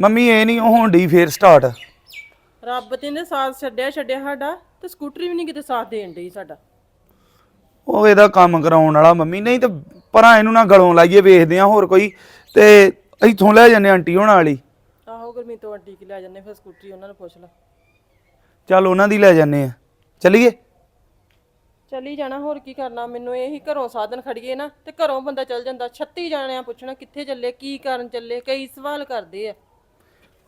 Mummy ਇਹ ਨਹੀਂ ਹੋਣ ਡਈ ਫੇਰ ਸਟਾਰਟ ਰੱਬ ਤੇ ਨੇ ਸਾਥ ਛੱਡਿਆ ਛੱਡਿਆ ਸਾਡਾ ਤੇ ਸਕੂਟਰੀ ਵੀ ਨਹੀਂ ਕਿਤੇ ਸਾਥ ਦੇਣ ਡਈ ਸਾਡਾ। ਉਹ ਇਹਦਾ ਕੰਮ ਕਰਾਉਣ ਵਾਲਾ ਮੰਮੀ ਨਹੀਂ ਤੇ ਪਰਾਂ ਇਹਨੂੰ ਨਾ ਗਲੋਂ ਲਾਈਏ ਵੇਖਦੇ ਆ ਹੋਰ ਕੋਈ ਤੇ ਇੱਥੋਂ ਲੈ ਜੰਨੇ ਆਂਟੀ ਹੋਣ ਵਾਲੀ। ਆਹੋ ਗੁਰਮੀਤ ਤੋਂ ਆਂਟੀ ਕੀ ਲੈ ਜੰਨੇ ਫਿਰ ਸਕੂਟਰੀ ਉਹਨਾਂ ਨੂੰ ਪੁੱਛ ਲੈ। ਚੱਲ ਉਹਨਾਂ ਦੀ ਲੈ ਜੰਨੇ ਆ ਚੱਲੀਏ? ਚੱਲੀ ਜਾਣਾ ਹੋਰ ਕੀ ਕਰਨਾ ਮੈਨੂੰ ਇਹੀ ਘਰੋਂ ਸਾਧਨ ਖੜੀਏ ਨਾ ਤੇ ਘਰੋਂ ਬੰਦਾ ਚੱਲ ਜਾਂਦਾ। 36 ਜਾਣਿਆਂ ਪੁੱਛਣਾ ਕਿੱਥੇ ਚੱਲੇ ਕੀ ਕਰਨ ਚੱਲੇ ਕਈ ਸਵਾਲ ਕਰਦੇ ਆ।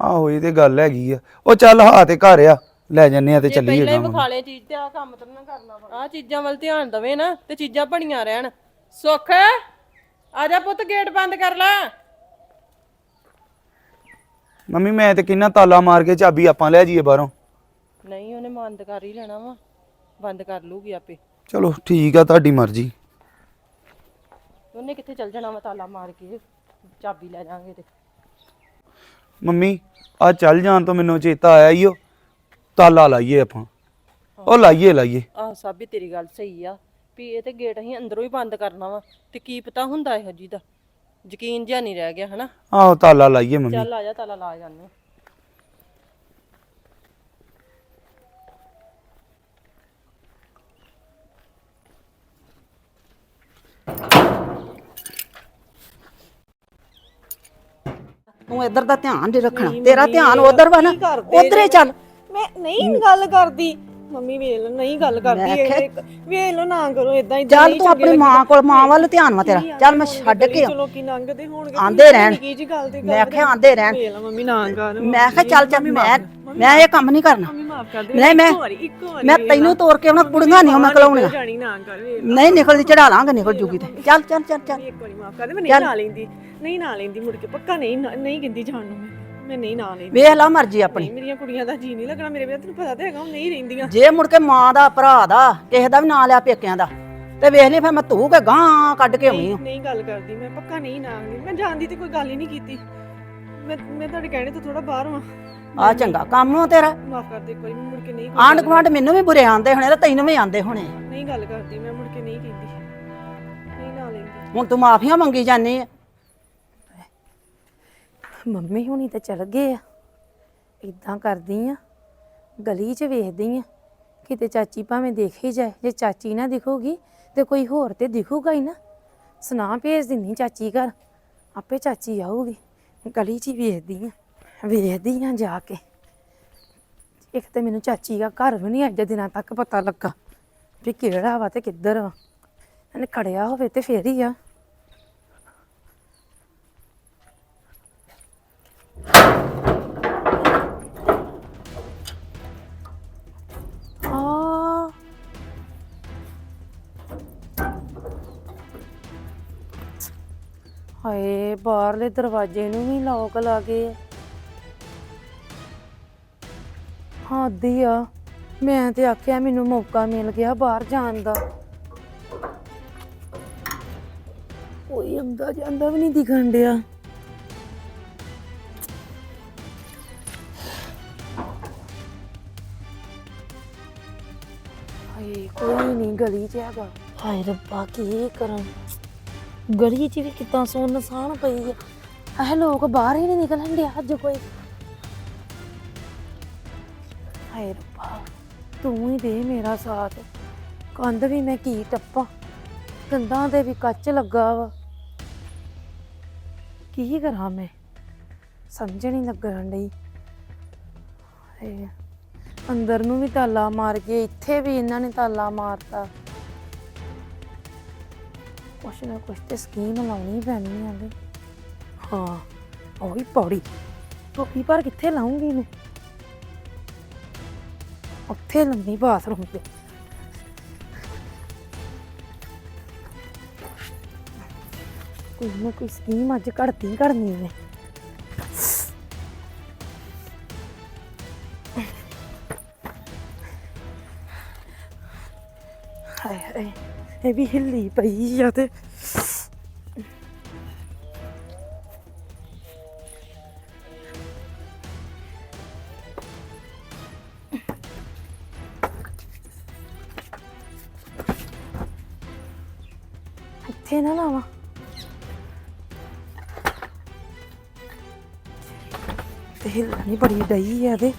ਆਹੋ ਇਹ ਤੇ ਗੱਲ ਹੈਗੀ ਆ। ਉਹ ਚੱਲ ਹਾਂ ਤੇ ਘਰ ਆ ਲੈ ਜੰਨੇ ਆ ਤੇ ਚੱਲੀਏ ਪਹਿਲਾਂ ਹੀ। ਵਿਖਾ ਚੀਜ਼ ਤੇ ਆ ਕੰਮ ਤਾਂ ਨਾ ਕਰਨਾ ਆ ਚੀਜ਼ਾਂ ਵੱਲ ਧਿਆਨ ਦਵੇ ਨਾ ਤੇ ਚੀਜ਼ਾਂ ਬਣੀਆਂ ਰਹਿਣ। ਸੁੱਖ? ਆ ਜਾ ਪੁੱਤ ਗੇਟ ਬੰਦ ਕਰ ਲੈ। ਮੰਮੀ ਮੈਂ ਤੇ ਕਿੰਨਾ ਤਾਲਾ ਮਾਰ ਕੇ ਚਾਬੀ ਆਪਾਂ ਲੈ ਜਾਈਏ ਬਾਹਰੋਂ। ਨਹੀਂ ਉਹਨੇ ਬੰਦ ਕਰ ਹੀ ਲੈਣਾ ਵਾ। ਬੰਦ ਕਰ ਲੂਗੀ ਆਪੇ। ਚਲੋ ਠੀਕ ਆ ਤੁਹਾਡੀ ਮਰਜ਼ੀ। ਉਹਨੇ ਕਿੱਥੇ ਚੱਲ ਜਾਣਾ ਵਾ ਤਾਲਾ ਮਾਰ ਕੇ? ਚਾਬੀ ਲੈ ਜਾਾਂਗੇ ਤੇ। ਮੰਮੀ ਆ ਚੱਲ ਜਾਣ ਤੋਂ ਮੈਨੂੰ ਚੇਤਾ ਆਇਆ ਈ ਓ ਤਾਲਾ ਲਾਈਏ ਆਪਾਂ। ਉਹ ਲਾਈਏ ਲਾਈਏ। ਆਹ ਸਾਬੀ ਤੇਰੀ ਗੱਲ ਸਹੀ ਆ। ਵੀ ਇਹ ਤੇ ਗੇਟ ਅਸੀਂ ਅੰਦਰੋਂ ਹੀ ਬੰਦ ਕਰਨਾ ਵਾ। ਤੇ ਕੀ ਪਤਾ ਹੁੰਦਾ ਇਹੋ ਜੀ ਦਾ। ਯਕੀਨ ਜਿਹਾ ਨਹੀਂ ਰਹਿ ਗਿਆ ਹਨਾ? ਆਹੋ ਤਾਲਾ ਲਾਈਏ ਮੰਮੀ। ਚੱਲ ਆ ਜਾ ਤਾਲਾ ਲਾ ਜਾਂਦੇ ਤੂੰ ਇੱਧਰ ਦਾ ਧਿਆਨ ਨਹੀਂ ਰੱਖਣਾ। ਤੇਰਾ ਧਿਆਨ ਉਧਰ ਵਾ ਨਾ। ਉਧਰੇ ਚੱਲ। ਮੈਂ ਨਹੀਂ ਗੱਲ ਕਰਦੀ। ਮੰਮੀ ਵੇਖ ਲਓ ਨਹੀਂ ਗੱਲ ਕਰਦੀ ਇਹ ਵੇਖ ਲਓ ਨਾ ਕਰੋ ਇਦਾਂ ਹੀ ਚੱਲ ਤੂੰ ਆਪਣੀ ਮਾਂ ਕੋਲ ਮਾਂ ਵੱਲ ਧਿਆਨ ਵਾ ਤੇਰਾ। ਚੱਲ ਮੈਂ ਛੱਡ ਕੇ ਚਲੋ ਕੀ ਲੰਘਦੇ ਹੋਣਗੇ ਆਂਦੇ ਰਹਿਣ। ਕੀ ਜੀ ਗੱਲ ਤੇ ਮੈਂ ਆਖਿਆ ਆਂਦੇ ਰਹਿਣ। ਵੇਖ ਲਓ ਮੰਮੀ ਨਾ ਕਰ ਮੈਂ ਕਿਹਾ ਚੱਲ ਚੱਲ ਮੈਂ ਮੈਂ ਇਹ ਕੰਮ ਨਹੀਂ ਕਰਨਾ। ਮੰਮੀ ਮਾਫ ਕਰ ਦੇ ਨਹੀਂ ਮੈਂ ਵਾਰੀ ਇੱਕੋ ਵਾਰੀ ਮੈਂ ਤੈਨੂੰ ਤੋੜ ਕੇ ਉਹਨਾਂ ਕੁੜੀਆਂ ਨਹੀਂ ਮੈਂ ਕਲਾਉਣੀਆਂ। ਜਾਣੀ ਨਾ ਕਰ ਵੇਖ ਨਹੀਂ ਨਿਕਲਦੀ ਚੜਾ ਲਾਂਗੇ ਨਿਕਲ ਜੂਗੀ ਤੇ। ਚੱਲ ਚੱਲ ਚੱਲ। ਚੱਲ। ਇੱਕ ਵਾਰੀ ਮਾਫ ਕਰ ਦੇ ਮੈਂ ਨਹੀਂ ਨਾ ਲੈਂਦੀ ਨਹੀਂ ਨਾ ਲੈਂਦੀ ਮੁੜ ਕੇ ਪੱਕਾ ਨਹੀਂ ਨਾ- ਨਹੀਂ ਕਹਿੰਦੀ ਜਾਣ ਨੂੰ ਮੈਂ। ਮੈਂ ਨਹੀਂ ਨਾ ਲੈਂਦੀ ਵੇਖ ਲਾ ਮਰਜ਼ੀ ਆਪਣੀ। ਨਹੀਂ, ਮੇਰੀਆਂ ਕੁੜੀਆਂ ਦਾ ਜੀ ਨਹੀਂ ਲੱਗਣਾ ਮੇਰੇ ਵਿਆਹ ਤੈਨੂੰ ਪਤਾ ਤੇ ਹੈਗਾ ਉਹ ਨਹੀਂ ਰਹਿੰਦੀਆਂ। ਜੇ ਮੁੜ ਕੇ ਮਾਂ ਦਾ ਭਰਾ ਦਾ ਕਿਸੇ ਦਾ ਵੀ ਨਾਂ ਲਿਆ ਪੇਕਿਆਂ ਦਾ ਤੇ ਵੇਖ ਲਈ ਫਿਰ ਮੈਂ ਧੂ ਕੇ ਗਾਂ ਕੱਢ ਕੇ ਆਉਣੀ ਨਹੀਂ ਗੱਲ ਕਰਦੀ ਮੈਂ ਪੱਕਾ ਨਹੀਂ ਨਾ ਆਉਂਦੀ ਮੈਂ ਜਾਣਦੀ ਤੇ ਕੋਈ ਗੱਲ ਹੀ ਨਹੀਂ ਕੀਤੀ। ਮੈਂ ਮੈਂ ਤੁਹਾਡੇ ਕਹਿਣੇ ਤੋਂ ਥੋੜਾ ਬਾਹਰ ਹਾਂ। ਆ ਚੰਗਾ ਕੰਮ ਤੇਰਾ। ਮਾਫ ਕਰ ਦੇ ਕੋਈ ਮੁੜ ਕੇ ਨਹੀਂ ਕੋਈ ਆਂਢ ਗੁਆਂਢ ਮੈਨੂੰ ਵੀ ਬੁਰੇ ਆਂਦੇ ਹੋਣੇ ਤੇ ਤੈਨੂੰ ਵੀ ਆਂਦੇ ਹੋਣੇ। ਨਹੀਂ ਗੱਲ ਕਰਦੀ ਮੈਂ ਮੁੜ ਕੇ ਨਹੀਂ ਕਹਿੰਦੀ। ਨਹੀਂ ਨਾ ਲੈਂਦੀ। ਹੁਣ ਤੂੰ ਮਾਫੀਆਂ ਮੰਗੀ ਜਾਂਦੀ ਆ। ਮੰਮੀ ਹੁਣੀ ਤੇ ਚਲ ਗਏ ਆ। ਇਦਾਂ ਕਰਦੀ ਆ, ਗਲੀ 'ਚ ਵੇਖਦੀ ਆ, ਕਿਤੇ ਚਾਚੀ ਭਾਵੇਂ ਦੇਖ ਹੀ ਜਾਏ, ਜੇ ਚਾਚੀ ਨਾ ਦਿਖੂਗੀ ਤੇ ਕੋਈ ਹੋਰ ਤੇ ਦਿਖੂਗਾ ਹੀ ਨਾ। ਸੁਨਾ ਭੇਜ ਦਿੰਨੀ ਚਾਚੀ ਘਰ, ਆਪੇ ਚਾਚੀ ਆਊਗੀ, ਗਲੀ 'ਚ ਹੀ ਵੇਖਦੀ ਆ ਵੇਖਦੀ ਆ ਜਾ ਕੇ। ਇੱਕ ਤੇ ਮੈਨੂੰ ਚਾਚੀ ਦਾ ਘਰ ਵੀ ਨਹੀਂ ਅੱਜ ਦੇ ਦਿਨਾਂ ਤੱਕ ਪਤਾ ਲੱਗਾ ਵੀ ਕਿਹੜਾ ਵਾ ਤੇ ਕਿੱਧਰ ਵਾ। ਇਹਨੇ ਖੜਿਆ ਹੋਵੇ ਤੇ ਫੇਰ ਹੀ ਆ ਆ। ਬਾਹਰਲੇ ਦਰਵਾਜ਼ੇ ਨੂੰ ਵੀ ਲੋਕ ਲਾ ਗਏ ਆ। ਹੱਦੀ ਆ, ਮੈਂ ਤੇ ਆਖਿਆ ਮੈਨੂੰ ਮੌਕਾ ਮਿਲ ਗਿਆ ਬਾਹਰ ਜਾਣ ਦਾ। ਕੋਈ ਆਉਂਦਾ ਜਾਂਦਾ ਵੀ ਨਹੀਂ ਦਿਖਣ ਡਿਆ। ਹਾਏ, ਕੋਈ ਨਹੀਂ, ਗਲੀ 'ਚ ਹੈਗਾ। ਹਾਏ ਰੱਬਾ, ਕੀ ਕਰਾਂ? ਗਲੀ 'ਚ ਵੀ ਕਿੱਦਾਂ ਸੁੰਨਸਾਨ ਪਈ ਆ। ਇਹ ਲੋਕ ਬਾਹਰ ਹੀ ਨਹੀਂ ਨਿਕਲਣ ਡਿਆ ਅੱਜ ਕੋਈ। ਹਾਏ ਰੱਬਾ, ਤੂੰ ਹੀ ਦੇ ਮੇਰਾ ਸਾਥ। ਕੰਧ ਵੀ ਮੈਂ ਕੀ ਟੱਪਾਂ, ਕੰਧਾਂ ਤੇ ਵੀ ਕੱਚ ਲੱਗਾ ਵਾ। ਕੀ ਕਰਾਂ ਮੈਂ? ਸਮਝ ਨਹੀਂ ਲੱਗਣ ਡਈ। ਹਾਏ, ਅੰਦਰ ਨੂੰ ਵੀ ਤਾਲਾ ਮਾਰ ਕੇ, ਇੱਥੇ ਵੀ ਇਹਨਾਂ ਨੇ ਤਾਲਾ ਮਾਰਤਾ। ਕੁਛ ਨਾ ਕੁਛ ਤੇ ਸਕੀਮ ਲਾਉਣੀ ਪੈਣੀ ਆ ਵੀ ਹਾਂ, ਉਹੀ ਪੌੜੀ। ਟੋਪੀ ਪਰ ਕਿੱਥੇ ਲਾਉਂਗੀ ਮੈਂ ਉੱਥੇ ਲੰਮੀ ਬਾਥਰੂਮ ਤੇ। ਕੋਈ ਨਾ ਕੋਈ ਸਕੀਮ ਅੱਜ ਘੜਦੀ ਘੜਨੀ ਮੈਂ ਇਹ ਵੀ ਹਿੱਲੀ ਪਈ ਆ ਤੇ। ਇੱਥੇ ਨਾ ਲਾਵਾਂ। ਤੇ ਹਿੱਲਣੀ ਬੜੀ ਡਈ ਆ ਤੇ।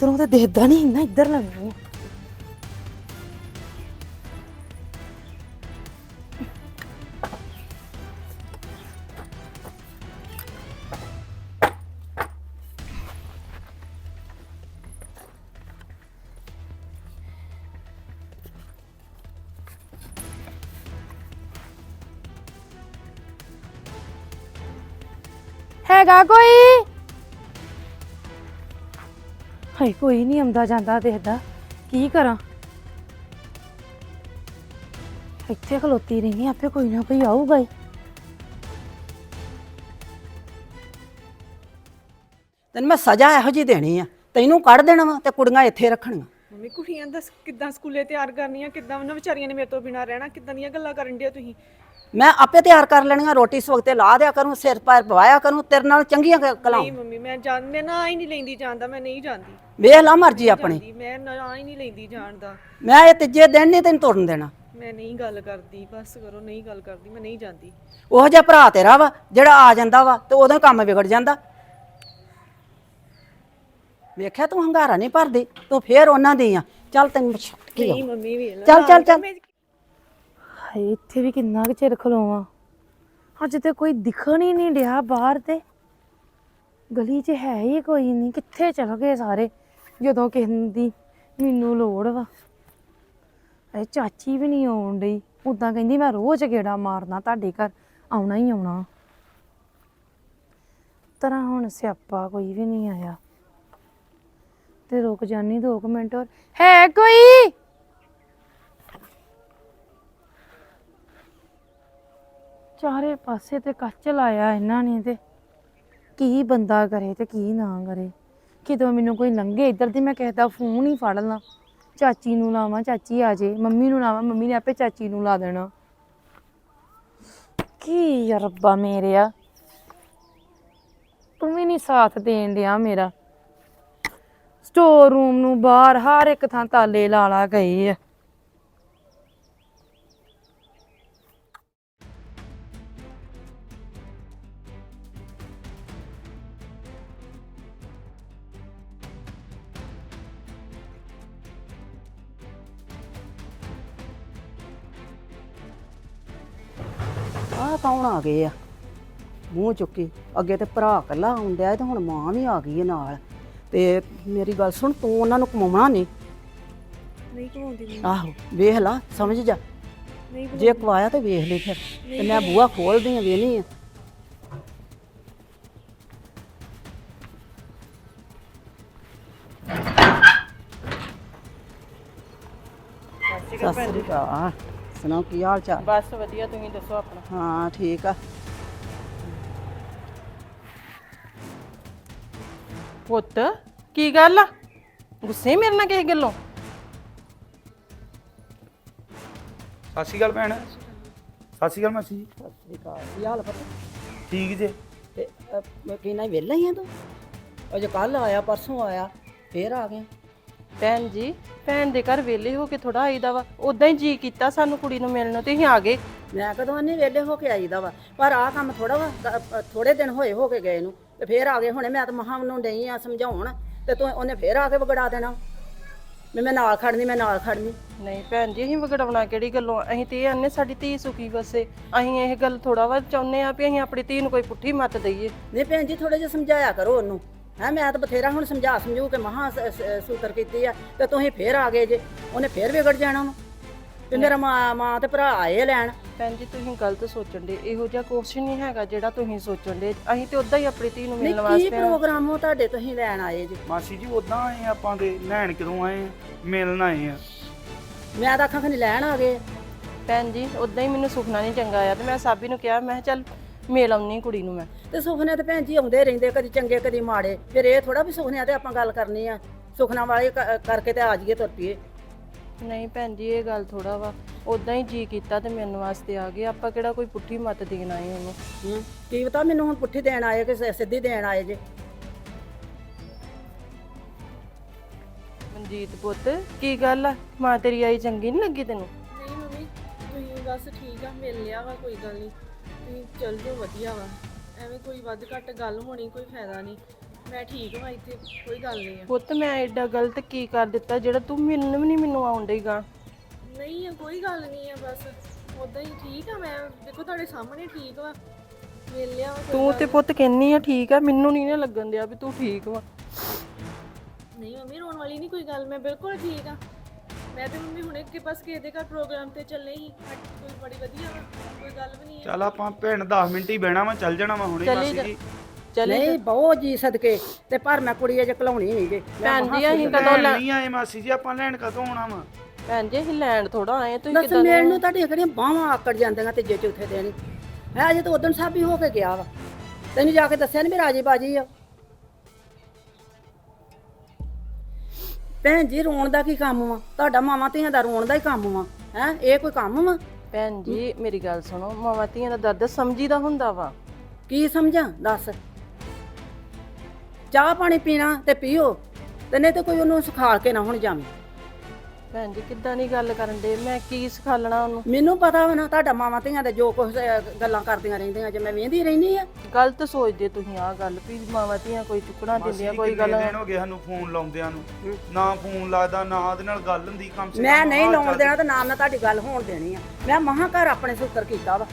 ਇੱਧਰੋਂ ਤਾਂ ਦੇਖਦਾ ਨਹੀਂ ਇੰਨਾ ਇੱਧਰ ਲੱਗੂ ਹੈਗਾ ਕੋਈ? ਹਾਏ ਕੋਈ ਨਹੀਂ ਆਉਂਦਾ ਜਾਂਦਾ ਦੇਖਦਾ। ਕੀ ਕਰਾਂ? ਇੱਥੇ ਖਲੋਤੀ ਰਹੀ ਆਪੇ ਕੋਈ ਨਾ ਕੋਈ ਆਊਗਾ ਹੀ ਤੈਨੂੰ ਮੈਂ ਸਜ਼ਾ ਇਹੋ ਜੀ ਦੇਣੀ ਆ। ਤੈਨੂੰ ਕੱਢ ਦੇਣਾ ਵਾ ਤੇ ਕੁੜੀਆਂ ਇੱਥੇ ਰੱਖਣੀਆਂ। ਮੰਮੀ ਕੁੜੀਆਂ ਦਾ ਕਿੱਦਾਂ ਸਕੂਲੇ ਤਿਆਰ ਕਰਨੀਆਂ ਕਿੱਦਾਂ ਉਹਨਾਂ ਵਿਚਾਰੀਆਂ ਨੇ ਮੇਰੇ ਤੋਂ ਬਿਨਾ ਰਹਿਣਾ ਕਿੱਦਾਂ ਦੀਆਂ ਗੱਲਾਂ ਕਰਨ ਡਿਆ ਤੁਸੀਂ? ਮੈਂ ਆਪੇ ਤਿਆਰ ਕਰ ਲੈਣੀਆਂ ਰੋਟੀ ਇਸ ਵਕਤੇ ਲਾ ਦਿਆ ਕਰੂੰ ਸਿਰ ਪੈਰ ਪਵਾਇਆ ਕਰੂੰ ਤੇਰੇ ਨਾਲ ਚੰਗੀਆਂ ਕਲਾਂ ਨਹੀਂ ਮੰਮੀ ਮੈਂ ਜਾਣ ਮੈਂ ਨਾ ਹੀ ਨਹੀਂ ਲੈਂਦੀ ਜਾਂਦਾ ਮੈਂ ਨਹੀਂ ਜਾਂਦੀ ਵੇਖ ਲਾ ਮਰਜ਼ੀ ਆਪਣੀ। ਜਾਂਦੀ, ਮੈਂ ਨਾ ਹੀ ਨਹੀਂ ਲੈਂਦੀ ਜਾਣ ਦਾ। ਮੈਂ ਇਹ ਤੀਜੇ ਦਿਨ ਨਹੀਂ ਤੈਨੂੰ ਤੁਰਨ ਦੇਣਾ। ਮੈਂ ਨਹੀਂ ਗੱਲ ਕਰਦੀ ਬਸ ਕਰੋ ਨਹੀਂ ਗੱਲ ਕਰਦੀ ਮੈਂ ਨਹੀਂ ਜਾਂਦੀ। ਉਹ ਜਿਹਾ ਭਰਾ ਤੇਰਾ ਵਾ ਜਿਹੜਾ ਆ ਜਾਂਦਾ ਵਾ ਤੇ ਉਹਦਾ ਕੰਮ ਵਿਗੜ ਜਾਂਦਾ। ਵੇਖਿਆ ਤੂੰ ਹੰਗਾਰਾ ਨਹੀਂ ਭਰਦੀ ਤੂੰ ਫੇਰ ਉਹਨਾਂ ਦੀ ਆ। ਚੱਲ ਤੈਨੂੰ ਛੱਡ ਕੇ ਨਹੀਂ। ਮੰਮੀ ਲੈ। ਚੱਲ ਚੱਲ ਚੱਲ। ਹਾਏ ਇੱਥੇ ਵੀ ਕਿੰਨਾ ਕੁ ਚਿਰ ਖਲੋਵਾਂ। ਅੱਜ ਤੇ ਕੋਈ ਦਿਖਣ ਹੀ ਨਹੀਂ ਡਿਆ ਬਾਹਰ ਤੇ। ਗਲੀ 'ਚ ਹੈ ਹੀ ਕੋਈ ਨਹੀਂ ਕਿੱਥੇ ਚਲ ਗਏ ਸਾਰੇ? ਜਦੋਂ ਕਹਿੰਦੀ ਮੈਨੂੰ ਲੋੜ ਵਾ। ਇਹ ਚਾਚੀ ਵੀ ਨਹੀਂ ਆਉਣ ਡਈ। ਉਦਾਂ ਕਹਿੰਦੀ ਮੈਂ ਰੋਜ਼ ਗੇੜਾ ਮਾਰਨਾ ਤੁਹਾਡੇ ਘਰ, ਆਉਣਾ ਹੀ ਆਉਣਾ। ਤਰ੍ਹਾਂ ਹੁਣ ਸਿਆਪਾ ਕੋਈ ਵੀ ਨਹੀਂ ਆਇਆ। ਤੇ ਰੁਕ ਜਾਨੀ 2 ਮਿੰਟ ਹੋਰ। ਹੈ ਕੋਈ? ਚਾਰੇ ਪਾਸੇ ਤੇ ਕੱਚ ਲਾਇਆ ਇਹਨਾਂ ਨੇ ਤੇ। ਕੀ ਬੰਦਾ ਕਰੇ ਤੇ ਕੀ ਨਾ ਕਰੇ। ਕਿਦੋਂ ਮੈਨੂੰ ਕੋਈ ਲੰਘੇ, ਇੱਧਰ ਦੀ ਮੈਂ ਕਿਸੇ ਦਾ ਫੋਨ ਹੀ ਫੜ ਲਾਂ। ਚਾਚੀ ਨੂੰ ਲਾਵਾਂ, ਚਾਚੀ ਆ ਜੇ, ਮੰਮੀ ਨੂੰ ਲਾਵਾਂ, ਮੰਮੀ ਨੇ ਆਪੇ ਚਾਚੀ ਨੂੰ ਲਾ ਦੇਣਾ। ਕੀ ਯਾ ਰੱਬਾ ਮੇਰਿਆ ਤੂੰ ਵੀ ਨਹੀਂ ਸਾਥ ਦੇਣ ਡਿਆ ਮੇਰਾ। ਸਟੋਰ ਰੂਮ ਨੂੰ ਬਾਹਰ ਹਰ ਇੱਕ ਥਾਂ ਤਾਲੇ ਲਾ ਲਾ ਗਏ ਆ। ਆਹ ਕੌਣ ਆ ਗਏ ਆ। ਮੂੰਹ ਚੁੱਕੀ ਅੱਗੇ ਤੇ ਭਰਾ ਕੱਲਾ ਆਉਂਦਿਆ ਤੇ ਹੁਣ ਮਾਂ ਵੀ ਆ ਗਈ ਹੈ ਨਾਲ। ਤੇ ਮੇਰੀ ਗੱਲ ਸੁਣ ਤੂੰ ਉਹਨਾਂ ਨੂੰ ਕਮਾਉਣਾ ਨਹੀਂ? ਨਹੀਂ ਘਵਾਉਂਦੀ ਮੰਮੀ, ਆਹੋ ਵੇਖ ਲਾ ਸਮਝ ਜਾ। ਨਹੀਂ ਜੇ ਕਵਾਇਆ ਤੇ ਵੇਖ ਲਈ ਫਿਰ। ਤੇ ਮੈਂ ਬੂਹਾ ਖੋਲਦੀ ਆ ਵੇਨੀ ਆ। ਸਤਿ ਸ੍ਰੀ ਅਕਾਲ। ਸੁਣਾਓ ਕੀ ਹਾਲ ਚਾਲ? ਬਸ ਵਧੀਆ ਤੁਸੀਂ ਦੱਸੋ ਆਪਣਾ? ਹਾਂ ਠੀਕ ਆ। ਪੁੱਤ ਕੀ ਗੱਲ ਆ? ਗੁੱਸੇ ਮੇਰੇ ਨਾਲ ਕਿਸੇ ਗੱਲੋਂ? ਸਤਿ ਸ਼੍ਰੀ ਅਕਾਲ ਭੈਣ। ਸਤਿ ਸ਼੍ਰੀ ਅਕਾਲ ਮਾਸੀ ਜੀ। ਸਤਿ ਸ੍ਰੀ ਅਕਾਲ। ਕੀ ਹਾਲ ਪਤਾ? ਠੀਕ ਜੇ? ਤੇ ਅ, ਮੈਂ ਕਿਨਾ ਵਿਹਲਾ ਹੀ ਆ ਤੂੰ? ਅਜੇ ਕੱਲ ਆਇਆ ਪਰਸੋਂ ਆਇਆ ਫੇਰ ਆ ਗਿਆ। ਭੈਣ ਜੀ ਭੈਣ ਦੇ ਘਰ ਵਿਹਲੇ ਹੋ ਕੇ ਥੋੜਾ ਆਈਦਾ ਵਾ। ਉਦਾਂ ਹੀ ਜੀ ਕੀਤਾ ਸਾਨੂੰ ਕੁੜੀ ਨੂੰ ਮਿਲਣ ਨੂੰ ਤੇ ਅਸੀਂ ਆ ਗਏ। ਮੈਂ ਕਦੋਂ ਨਹੀਂ ਵਿਹਲੇ ਹੋ ਕੇ ਆਈਦਾ ਵਾ? ਪਰ ਆਹ ਕੰਮ ਥੋੜਾ ਵਾ ਕ- ਥੋੜੇ ਦਿਨ ਹੋਏ ਹੋ ਕੇ ਗਏ ਨੂੰ। ਤੇ ਫੇਰ ਆ ਗਏ ਹੁਣੇ ਮੈਂ ਤਾਂ ਮਹਾਂ ਨੂੰ ਡਈ ਆ ਸਮਝਾਉਣ। ਤੇ ਤੂੰ ਉਹਨੇ ਫੇਰ ਆ ਕੇ ਵਿਗੜਾ ਦੇਣਾ। ਵੀ ਮੈਂ ਨਾਲ ਖੜਨੀ ਮੈਂ ਨਾਲ ਖੜਨੀ। ਨਹੀਂ ਭੈਣ ਜੀ ਅਸੀਂ ਵਿਗੜਾਉਣਾ ਕਿਹੜੀ ਗੱਲੋਂ? ਅਸੀਂ ਤੇ ਇਹ ਆਨੇ ਸਾਡੀ ਧੀ ਸੁਖੀ ਵਸੇ। ਅਸੀਂ ਇਹ ਗੱਲ ਥੋੜਾ ਵਾ ਚਾਹੁੰਦੇ ਆ ਵੀ ਅਸੀਂ ਆਪਣੀ ਧੀ ਨੂੰ ਕੋਈ ਪੁੱਠੀ ਮੱਤ ਦਈਏ। ਨਹੀਂ ਭੈਣ ਜੀ ਥੋੜਾ ਜਿਹਾ ਸਮਝਾਇਆ ਕਰੋ ਉਹਨੂੰ। ਹੈ ਮੈਂ ਤਾਂ ਬਥੇਰਾ ਹੁਣ ਸਮਝਾ ਸਮਝੂ ਕੇ ਮਹਾਂ ਸੂਤਰ ਕੀਤੀ ਆ ਤੇ ਤੁਸੀਂ ਫੇਰ ਆ ਗਏ ਜੇ ਉਹਨੇ ਫੇਰ ਵਿਗੜ ਜਾਣਾ ਉਹਨੂੰ। ਵੀ ਮੇਰਾ ਮਾਂ ਮਾਂ ਤੇ ਭਰਾ ਆਏ ਲੈਣ। ਭੈਣ ਜੀ ਤੁਸੀਂ ਗਲਤ ਸੋਚਣ ਦੇ ਇਹੋ ਜਿਹਾ ਕੁਛ ਨਹੀਂ ਹੈਗਾ ਜਿਹੜਾ ਤੁਸੀਂ ਸੋਚਣ ਦੇ ਅਸੀਂ ਤੇ ਉਦਾਂ ਹੀ ਆਪਣੀ ਧੀ ਨੂੰ ਨਹੀਂ ਮਿਲਣ ਕੀ ਵਾਸਤੇ ਆਏ। ਪ੍ਰੋਗਰਾਮ ਹੋ ਤੁਹਾਡੇ ਤੁਸੀਂ ਲੈਣ ਆਏ ਜੀ। ਮਾਸੀ ਜੀ ਉਦਾਂ ਆਏ ਆ ਆਪਾਂ ਦੇ ਲੈਣ ਕਿਦੋਂ ਆਏ ਆ? ਮਿਲਣ ਆਏ ਆ। ਮੈਂ ਤਾਂ ਆਖਾਂ ਕਿ ਲੈਣ ਆ ਗਏ। ਭੈਣ ਜੀ ਉਦਾਂ ਹੀ ਮੈਨੂੰ ਸੁਪਨਾ ਨਹੀਂ ਚੰਗਾ ਆਇਆ ਤੇ ਮੈਂ ਸਾਬੀ ਨੂੰ ਕਿਹਾ ਮੈਂ ਕਿਹਾ ਚੱਲ ਮੇਲ ਆਉਣੀ ਕੁੜੀ ਨੂੰ ਮੈਂ। ਤੇ ਸੁਖਨੇ ਤੇ ਭੈਣ ਜੀ ਆਉਂਦੇ ਰਹਿੰਦੇ ਕਦੀ ਚੰਗੇ ਕਦੀ ਮਾੜੇ। ਫਿਰ ਇਹ ਥੋੜਾ ਵੀ ਸੁਖਨਿਆਂ ਤੇ ਆਪਾਂ ਗੱਲ ਕਰਨੀ ਆ। ਸੁਖਨਾ ਵਾਲੇ ਕ- ਕਰਕੇ ਤੇ ਆ ਜਾਈਏ ਤੁਰ ਪਈਏ। ਨਹੀਂ ਭੈਣ ਜੀ ਇਹ ਗੱਲ ਥੋੜਾ ਵਾ। ਉਦਾਂ ਹੀ ਜੀ ਕੀਤਾ ਤੇ ਮਿਲਣ ਵਾਸਤੇ ਆ ਗਏ। ਆਪਾਂ ਕਿਹੜਾ ਕੋਈ ਪੁੱਠੀ ਮੱਤ ਦੇਣ ਆਏ ਉਹਨੂੰ? ਹੂੰ ਕੀ ਪਤਾ ਮੈਨੂੰ ਹੁਣ ਪੁੱਠੀ ਦੇਣ ਆਏ ਕਿ ਸ- ਸਿੱਧੀ ਦੇਣ ਆਏ ਜੇ। ਮਨਜੀਤ ਪੁੱਤ ਕੀ ਗੱਲ ਆ? ਮਾਂ ਤੇਰੀ ਆਈ ਚੰਗੀ ਨਹੀਂ ਲੱਗੀ ਤੈਨੂੰ? ਨਹੀਂ ਮੰਮੀ ਤੁਸੀਂ ਬਸ ਠੀਕ ਆ ਮਿਲ ਲਿਆ ਵਾ ਕੋਈ ਗੱਲ ਨਹੀਂ ਤੁਸੀਂ ਚੱਲ ਜਾਓ ਵਧੀਆ ਵਾ। ਐਵੇਂ ਕੋਈ ਵੱਧ ਘੱਟ ਗੱਲ ਹੋਣੀ ਕੋਈ ਫਾਇਦਾ ਨਹੀਂ। ਮੈਂ ਠੀਕ ਹਾਂ ਇੱਥੇ ਕੋਈ ਗੱਲ ਨਹੀਂ ਆ। ਪੁੱਤ ਮੈਂ ਐਡਾ ਗਲਤ ਕੀ ਕਰ ਦਿੱਤਾ? ਜਿਹੜਾ ਤੂੰ ਮੈਨੂੰ ਵੀ ਨਹੀਂ ਮੈਨੂੰ ਆਉਣ ਡਈਗਾ ਨਹੀਂ ਆ ਕੋਈ ਗੱਲ ਨਹੀਂ ਆ ਬਸ ਉਦਾਂ ਹੀ ਠੀਕ ਆ ਮੈਂ। ਦੇਖੋ ਤੁਹਾਡੇ ਸਾਹਮਣੇ ਠੀਕ ਵਾ। ਮਿਲ ਲਿਆ ਵਾ ਕੋਈ ਤੂੰ ਤੇ ਪੁੱਤ ਕਹਿੰਨੀ ਆ ਠੀਕ ਆ। ਮੈਨੂੰ ਨਹੀਂ ਨਾ ਲੱਗਣ ਦਿਆ ਵੀ ਤੂੰ ਠੀਕ ਵਾ। ਨਹੀਂ ਮੰਮੀ ਰੋਣ ਵਾਲੀ ਨਹੀਂ ਕੋਈ ਗੱਲ। ਮੈਂ ਬਿਲਕੁਲ ਠੀਕ ਆ। ਮੈਂ ਤੇ ਮੰਮੀ ਹੁਣੇ ਕਿ ਬਸ ਕਿਸੇ ਦੇ ਘਰ ਪ੍ਰੋਗਰਾਮ ਤੇ ਚੱਲੇ ਹੀ ਕੋਈ ਬੜੀ ਵਧੀਆ ਵਾ ਕੋਈ ਗੱਲ ਵੀ ਨਹੀਂ ਹੈ। ਚੱਲ ਆਪਾਂ ਭੈਣ 10 ਮਿੰਟ ਹੀ ਬਹਿਣਾ ਵਾ ਚੱਲ ਜਾਣਾ ਵਾ ਹੁਣੇ ਮਾਸੀ ਜੀ। ਚਲੇ ਨਹੀਂ ਬਹੁਤ ਜੀ ਸਦਕੇ ਤੇ ਪਰ ਮੈਂ ਕੁੜੀ ਅਜੇ ਘਲਾਉਣੀ ਨਹੀਂ ਜੇ ਭੈਣ ਜੀ ਅਸੀਂ ਕਦੋਂ ਕਦੋਂ ਲੈ ਨਹੀਂ ਆਏ ਮਾਸੀ ਜੀ ਆਪਾਂ ਲੈਣ ਕਦੋਂ ਆਉਣਾ ਵਾ? ਭੈਣ ਜੀ ਅਸੀਂ ਲੈਣ ਥੋੜਾ ਆਏ ਆ, ਤੁਸੀਂ ਦੱਸ ਕਿਦਾਂ ਨੂੰ ਤੁਹਾਡੀਆਂ ਕਿਹੜੀਆਂ ਬਾਹਾਂ ਆਕੜ ਜਾਂਦੀਆਂ ਤੀਜੇ ਚੌਥੇ ਦਿਨ ਹੀ ਹੈ ਅਜੇ ਤਾਂ ਉਦੋਂ ਸਾਹਿਬ ਹੀ ਹੋ ਕੇ ਗਿਆ ਵਾ। ਤੈਨੂੰ ਜਾ ਕੇ ਦੱਸਿਆ ਨਹੀਂ ਵੀ ਰਾਜੀ ਬਾਜੀ ਆ। ਭੈਣ ਜੀ ਰੋਣ ਦਾ ਕੀ ਕੰਮ ਵਾ? ਤੁਹਾਡਾ ਮਾਵਾਂ ਧੀਆਂ ਦਾ ਰੋਣ ਦਾ ਹੀ ਕੰਮ ਵਾ ਹੈ? ਇਹ ਕੋਈ ਕੰਮ ਵਾ? ਭੈਣ ਜੀ ਮੇਰੀ ਗੱਲ ਸੁਣੋ ਮਾਵਾਂ ਧੀਆਂ ਦਾ ਦਰਦ ਸਮਝੀਦਾ ਹੁੰਦਾ ਵਾ। ਕੀ ਸਮਝਾਂ? ਦੱਸ। ਚਾਹ ਪਾਣੀ ਪੀਣਾ ਤੇ ਪੀਓ ਤੇ ਨਹੀਂ ਤੇ ਕੋਈ ਉਹਨੂੰ ਸਿਖਾਲ ਕੇ ਨਾ ਹੁਣ ਜਾਵੇਂ। ਭੈਣ ਜੀ ਕਿੱਦਾਂ ਦੀ ਗੱਲ ਕਰਨ ਦੇ ਮੈਂ ਕੀ ਸਿਖਾਲਣਾ ਉਹਨੂੰ? ਮੈਨੂੰ ਪਤਾ ਵਾ ਨਾ ਤੁਹਾਡਾ ਮਾਵਾਂ ਧੀਆਂ ਦੇ ਜੋ ਕੁਝ ਗੱਲਾਂ ਕਰਦੀਆਂ ਰਹਿੰਦੀਆਂ ਜੇ ਮੈਂ ਵੇਂਦੀ ਰਹਿੰਦੀ ਆ। ਗਲਤ ਸੋਚਦੇ ਤੁਸੀਂ ਆਹ ਗੱਲ ਵੀ ਮਾਵਾਂ ਧੀਆਂ ਕੋਈ ਚੁੱਕਣਾ ਦਿੰਦੀਆਂ ਕੋਈ ਗੱਲ ਹੋ ਗਏ ਸਾਨੂੰ ਫੋਨ ਲਾਉਂਦਿਆਂ ਨੂੰ? ਨਾ ਫੋਨ ਲੱਗਦਾ ਨਾ ਉਹਦੇ ਨਾਲ ਗੱਲ ਹੁੰਦੀ ਕਮ ਸੇ ਮੈਂ ਨਹੀਂ ਲਾਉਣ ਦੇਣਾ ਤੇ ਨਾਮ ਨਾਲ ਤੁਹਾਡੀ ਗੱਲ ਹੋਣ ਦੇਣੀ ਆ। ਮੈਂ ਮਹਾ ਘਰ ਆਪਣੇ ਸੂਤਰ ਕੀਤਾ ਵਾ।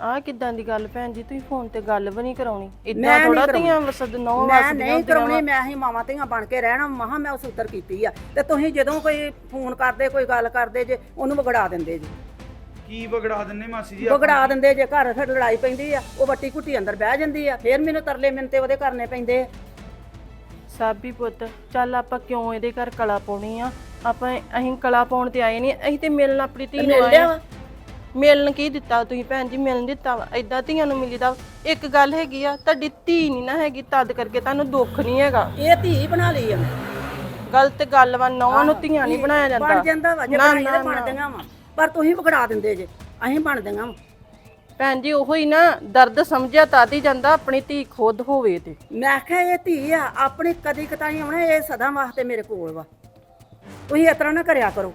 ਆਹ ਕਿੱਦਾਂ ਦੀ ਗੱਲ ਭੈਣ ਜੀ ਤੁਸੀਂ ਫੋਨ ਤੇ ਗੱਲ ਵੀ ਨਹੀਂ ਕਰਾਉਣੀ। ਇਦਾਂ ਮੈਂ ਨਹੀਂ ਥੋੜਾ ਕਰਾਉਣੀ। ਧੀਆਂ ਵਸਦ ਨੌ ਮੈਂ ਵਸਦੀਆਂ ਨਹੀਂ ਕਰਾਉਣੀ ਮੈਂ ਹੀ ਮਾਵਾਂ ਧੀਆਂ ਬਣ ਕੇ ਰਹਿਣਾ ਮਹਾ ਮੈਂ ਉਹ ਸੂਤਰ ਕੀਤੀ ਆ। ਤੇ ਤੁਸੀਂ ਜਦੋਂ ਕੋਈ ਫੋਨ ਕਰਦੇ ਕੋਈ ਗੱਲ ਕਰਦੇ ਜੇ ਉਹਨੂੰ ਵਿਗੜਾ ਦਿੰਦੇ ਜੀ। ਕੀ ਵਿਗੜਾ ਦਿੰਨੇ ਮਾਸੀ ਜੀ ਵਿਗੜਾ ਦਿੰਦੇ ਜੇ ਘਰ ਫਿਰ ਲੜਾਈ ਪੈਂਦੀ ਆ ਉਹ ਵੱਟੀ ਘੁੱਟੀ ਅੰਦਰ ਬਹਿ ਜਾਂਦੀ ਆ ਫਿਰ ਮੈਨੂੰ ਤਰਲੇ ਮਿੰਤੇ ਉਹਦੇ ਕਰਨੇ ਪੈਂਦੇ ਆ। ਸਾਬੀ ਪੁੱਤ ਚੱਲ ਆਪਾਂ ਕਿਉਂ ਇਹਦੇ ਘਰ ਕਲਾ ਪਾਉਣੀ ਆ? ਆਪਾਂ ਅਸੀਂ ਕਲਾ ਪਾਉਣ ਤੇ ਆਏ ਨਹੀਂ ਅਸੀਂ ਤੇ ਮਿਲਣ ਆਪਣੀ ਧੀ ਨੂੰ ਮਿਲ ਆਏ ਲਿਆ ਆ। ਮਿਲਣ ਕੀ ਦਿੱਤਾ ਤੁਸੀਂ ਭੈਣ ਜੀ ਮਿਲਣ ਦਿੱਤਾ ਵਾ। ਏਦਾਂ ਧੀਆਂ ਨੂੰ ਮਿਲੀਦਾ ਵਾ। ਇੱਕ ਗੱਲ ਹੈਗੀ ਆ ਤੁਹਾਡੀ ਧੀ ਨਹੀਂ ਨਾ ਹੈਗੀ ਤਦ ਕਰਕੇ ਤੁਹਾਨੂੰ ਦੁੱਖ ਨਹੀਂ ਹੈਗਾ। ਇਹ ਧੀ ਬਣਾ ਲਈ ਆ। ਗਲਤ ਗੱਲ ਵਾ ਨੌਂ ਨੂੰ ਧੀਆਂ ਨਹੀਂ ਬਣਾਇਆ ਜਾਂਦਾ। ਬਣ ਜਾਂਦਾ ਵਾ ਜੇ ਨਾ, ਬਣਾਈ ਨਾ, ਤਾਂ ਬਣਦੀਆਂ ਵਾ। ਪਰ ਤੁਸੀਂ ਵਿਗੜਾ ਦਿੰਦੇ ਜੇ ਅਸੀਂ ਬਣਦੀਆਂ ਵਾ। ਭੈਣ ਜੀ ਉਹੋ ਹੀ ਨਾ ਦਰਦ ਸਮਝਿਆ ਤਦ ਹੀ ਜਾਂਦਾ ਆਪਣੀ ਧੀ ਖੁਦ ਹੋਵੇ ਤੇ। ਮੈਂ ਕਿਹਾ ਇਹ ਧੀ ਆ ਆਪਣੀ ਕਦੀ ਕਤਾਈ ਆਉਣਾ ਇਹ ਸਦਾ ਵਾਸਤੇ ਮੇਰੇ ਕੋਲ ਵਾ। ਤੁਸੀਂ ਇਸ ਤਰ੍ਹਾਂ ਨਾ ਕਰਿਆ ਕਰੋ।